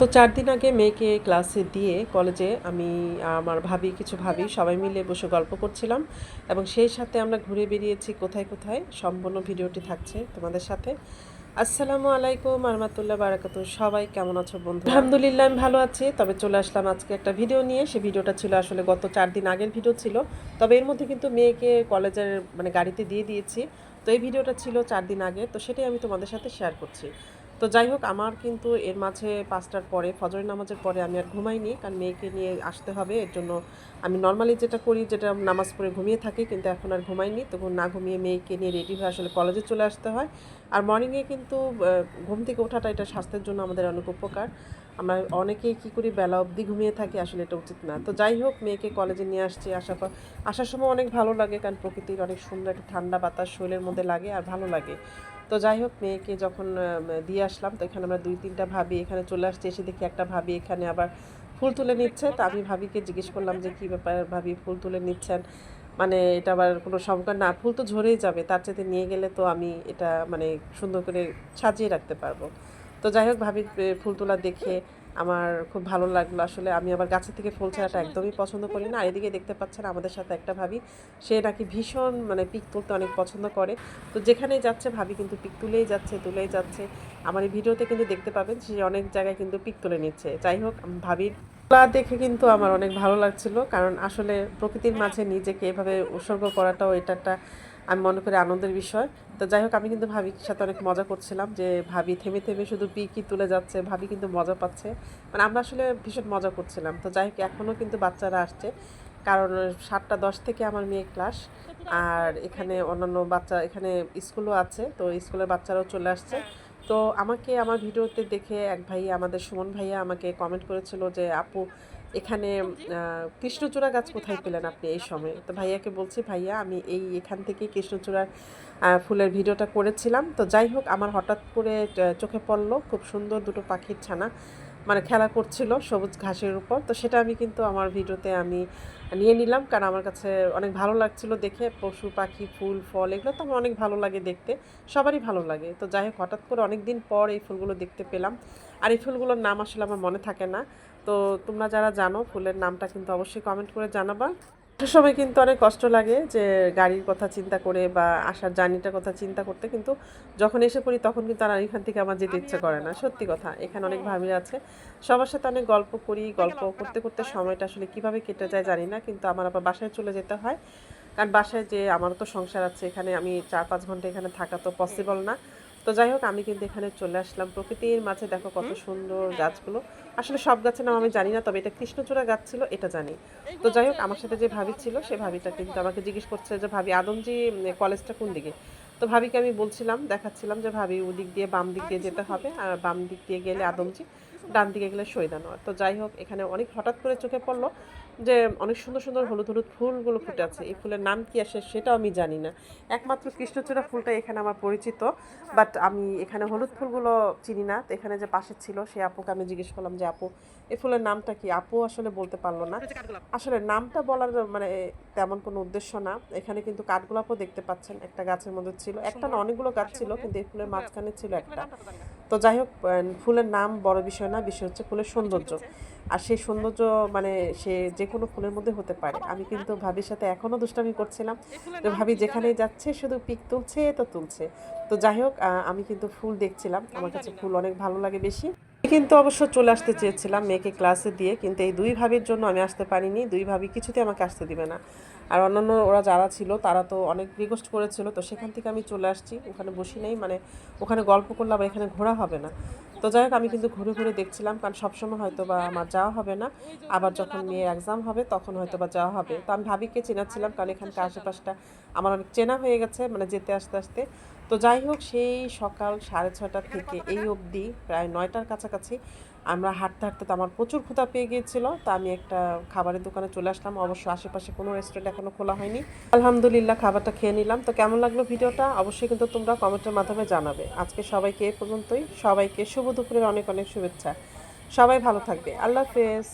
তো চার দিন আগে মেয়েকে ক্লাসে দিয়ে কলেজে আমি, আমার ভাবি, কিছু ভাবি, সবাই মিলে বসে গল্প করছিলাম এবং সেই সাথে আমরা ঘুরে বেরিয়েছি কোথায় কোথায়। সম্পূর্ণ ভিডিওটি থাকছে তোমাদের সাথে। আসসালামু আলাইকুম আরমাতুল্লাহ বারাকাতু। সবাই কেমন আছো বন্ধু? আলহামদুলিল্লাহ, আমি ভালো আছি। তবে চলে আসলাম আজকে একটা ভিডিও নিয়ে। সে ভিডিওটা ছিল আসলে গত চার দিন আগের ভিডিও ছিল। তবে এর মধ্যে কিন্তু মেয়েকে কলেজের মানে গাড়িতে দিয়ে দিয়েছি। তো এই ভিডিওটা ছিল চার দিন আগে। তো সেটাই আমি তোমাদের সাথে শেয়ার করছি। তো যাই হোক, আমার কিন্তু এর মাঝে পাঁচটার পরে, ফজরের নামাজের পরে আমি আর ঘুমাইনি। কারণ মেয়েকে নিয়ে আসতে হবে, এর জন্য আমি নর্মালি যেটা করি, যেটা নামাজ পড়ে ঘুমিয়ে থাকি, কিন্তু এখন আর ঘুমাইনি। তখন না ঘুমিয়ে মেয়েকে নিয়ে রেডি হয়ে আসলে কলেজে চলে আসতে হয়। আর মর্নিংয়ে কিন্তু ঘুম থেকে ওঠাটা এটা স্বাস্থ্যের জন্য আমাদের অনেক উপকার। আমরা অনেকেই কী করি, বেলা অবধি ঘুমিয়ে থাকি, আসলে এটা উচিত না। তো যাই হোক, মেয়েকে কলেজে নিয়ে আসছি, আসার পর, আসার সময় অনেক ভালো লাগে, কারণ প্রকৃতির অনেক সুন্দর একটা ঠান্ডা বাতাস শরীরের মধ্যে লাগে আর ভালো লাগে। তো যাই হোক, মেয়েকে যখন দিয়ে আসলাম, তো এখানে আমরা দুই, তিনটা ভাবি এখানে চলে আসছে, এসে দেখি একটা ভাবি এখানে আবার ফুল তুলে নিচ্ছে। তো আমি ভাবিকে জিজ্ঞেস করলাম যে, কী ব্যাপার ভাবি, ফুল তুলে নিচ্ছেন? মানে এটা আবার কোনো সমকার না, ফুল তো ঝরেই যাবে, তার চাইতে নিয়ে গেলে তো আমি এটা মানে সুন্দর করে সাজিয়ে রাখতে পারব। তো যাই হোক ভাবি ফুল তোলা দেখে আমার খুব ভালো লাগল। আসলে আমি আবার গাছের থেকে ফুল ছাড়াটা একদমই পছন্দ করি না। আর এদিকে দেখতে পাচ্ছেন আমাদের সাথে একটা ভাবি। সে নাকি ভীষণ মানে পিক তুলতে অনেক পছন্দ করে। তো যেখানেই যাচ্ছে ভাবি কিন্তু পিক তুলেই যাচ্ছে তুলেই যাচ্ছে। আমার এই ভিডিওতে কিন্তু দেখতে পাবেন সে অনেক জায়গায় কিন্তু পিক তুলে নিচ্ছে। যাই হোক, ভাবির তোলা দেখে কিন্তু আমার অনেক ভালো লাগছিল। কারণ আসলে প্রকৃতির মাঝে নিজেকে এভাবে উৎসর্গ করাটাও এটা একটা আমি মনে করি আনন্দের বিষয়। তো যাই হোক, আমি কিন্তু ভাবির সাথে অনেক মজা করছিলাম যে ভাবি থেমে থেমে শুধু পিকই তুলে যাচ্ছে, ভাবি কিন্তু মজা পাচ্ছে। মানে আমরা আসলে ভীষণ মজা করছিলাম। তো যাই হোক এখনও কিন্তু বাচ্চারা আসছে। কারণ সাতটা দশ থেকে আমার মেয়ে ক্লাস। আর এখানে অন্যান্য বাচ্চা, এখানে স্কুলও আছে, তো স্কুলের বাচ্চারাও চলে আসছে। তো আমাকে আমার ভিডিওতে দেখে এক ভাইয়া আমাদের সুমন ভাইয়া আমাকে কমেন্ট করেছিল যে, আপু এখানে কৃষ্ণচূড়া গাছ কোথায় পেলেন আপনি এই সময়ে? তো ভাইয়াকে বলছি, ভাইয়া, আমি এই এখান থেকে কৃষ্ণচূড়ার ফুলের ভিডিওটা করেছিলাম। তো যাই হোক, আমার হঠাৎ করে চোখে পড়ল, খুব সুন্দর দুটো পাখির ছানা মানে খেলা করছিল সবুজ ঘাসের উপর। তো সেটা আমি কিন্তু আমার ভিডিওতে আমি নিয়ে নিলাম, কারণ আমার কাছে অনেক ভালো লাগছিল দেখে। পশু, পাখি, ফুল, ফল, এগুলো তো আমার অনেক ভালো লাগে দেখতে, সবারই ভালো লাগে। তো যাই হোক, হঠাৎ করে অনেক দিন পর এই ফুলগুলো দেখতে পেলাম। আর এই ফুলগুলোর নাম আসলে আমার মনে থাকে না। তো তোমরা যারা জানো, ফুলের নামটা কিন্তু অবশ্যই কমেন্ট করে জানাবা। আসার সময় কিন্তু অনেক কষ্ট লাগে যে গাড়ির কথা চিন্তা করে বা আসার জার্নিটার কথা চিন্তা করতে, কিন্তু যখন এসে পড়ি তখন কিন্তু আর এখান থেকে আমার যেতে ইচ্ছে করে না। সত্যি কথা, এখানে অনেক ভাবি আছে। সবার সাথে অনেক গল্প করি, গল্প করতে করতে সময়টা আসলে কীভাবে কেটে যায় জানি না, কিন্তু আমার আবার বাসায় চলে যেতে হয়। কারণ বাসায় যে আমারও তো সংসার আছে, এখানে আমি চার পাঁচ ঘণ্টা এখানে থাকা তো পসিবল না। তো যাই হোক আমি কিন্তু এখানে চলে আসলাম। প্রকৃতির মাঝে দেখো কত সুন্দর গাছগুলো। আসলে সব গাছের নাম আমি জানি না তবে এটা কৃষ্ণচূড়া গাছ ছিল এটা জানি। তো যাই হোক আমার সাথে যে ভাবি ছিল সে ভাবিটা কিন্তু আমাকে জিজ্ঞেস করছে যে ভাবি আদমজি কলেজটা কোন দিকে? তো ভাবিকে আমি বলছিলাম দেখাচ্ছিলাম যে ভাবি ওদিক দিয়ে বাম দিক দিয়ে যেতে হবে আর বাম দিক দিয়ে গেলে আদমজি। ডান দিকে গেলে সৈদানোয়ার তো যাই হোক এখানে অনেক হঠাৎ করে চোখে পড়ল যে অনেক সুন্দর সুন্দর হলুদ হলুদ ফুলগুলো ফুটে আছে। এই ফুলের নাম কি আসে সেটাও আমি জানি না। একমাত্র কৃষ্ণচূড়া ফুলটা এখানে আমার পরিচিত বাট আমি এখানে হলুদ ফুলগুলো চিনি না। তো এখানে যে পাশে ছিল সে আপুকে আমি জিজ্ঞেস করলাম যে আপু এই ফুলের নামটা কি? আপু আসলে বলতে পারল না। আসলে নামটা বলার মানে তেমন কোনো উদ্দেশ্য না। এখানে কিন্তু কাঠগোলাপও দেখতে পাচ্ছেন। একটা গাছের মধ্যে ছিল। একটা না অনেকগুলো গাছ ছিল কিন্তু এই ফুলের মাঝখানে ছিল একটা। তো যাই হোক ফুলের নাম বড় বিষয় না বিষয় হচ্ছে ফুলের সৌন্দর্য। আর সেই সৌন্দর্য মানে সে যে কোনো ফুলের মধ্যে হতে পারে। আমি কিন্তু ভাবির সাথে এখনও দুষ্টামি করছিলাম তো ভাবি যেখানে যাচ্ছে শুধু পিক তুলছে তো তুলছে। তো যাই হোক আমি কিন্তু ফুল দেখছিলাম। আমার কাছে ফুল অনেক ভালো লাগে বেশি। কিন্তু অবশ্য চলে আসতে চেয়েছিলাম মেয়েকে ক্লাসে দিয়ে, কিন্তু এই দুই ভাবির জন্য আমি আসতে পারিনি। দুই ভাবি কিছুতে আমাকে আসতে দিবে না। আর অন্যান্য ওরা যারা ছিল, তারা তো অনেক রিকোয়েস্ট করেছিল, তো সেখান থেকে আমি চলে আসছি। ওখানে বসি নেই মানে ওখানে গল্প করলে আবার এখানে ঘোরা হবে না। তো যাই হোক, আমি কিন্তু ঘুরে ঘুরে দেখছিলাম, কারণ সবসময় হয়তো বা আমার যাওয়া হবে না। আবার যখন মেয়ে এক্সাম হবে, তখন হয়তো বা যাওয়া হবে। তো আমি ভাবিকে চেনাচ্ছিলাম, কারণ এখানকার আশেপাশটা আমার অনেক চেনা হয়ে গেছে মানে যেতে আসতে আসতে। তো যাই হোক, সেই সকাল সাড়ে ছটা থেকে এই অবধি, প্রায় নয়টার কাছাকাছি আমরা হাঁটতে হাঁটতে তো আমার প্রচুর ক্ষুধা পেয়ে গিয়েছিল, তা আমি একটা খাবারের দোকানে চলে আসলাম। অবশ্য আশেপাশে কোনো রেস্টুরেন্ট এখনও খোলা হয়নি। আলহামদুলিল্লাহ খাবারটা খেয়ে নিলাম। তো কেমন লাগল ভিডিওটা? অবশ্যই কিন্তু তোমরা কমেন্টের মাধ্যমে জানাবে। আজকে সবাইকে এ পর্যন্তই। সবাইকে শুভ দুপুরের অনেক অনেক শুভেচ্ছা। সবাই ভালো থাকবে। আল্লাহ হাফেজ।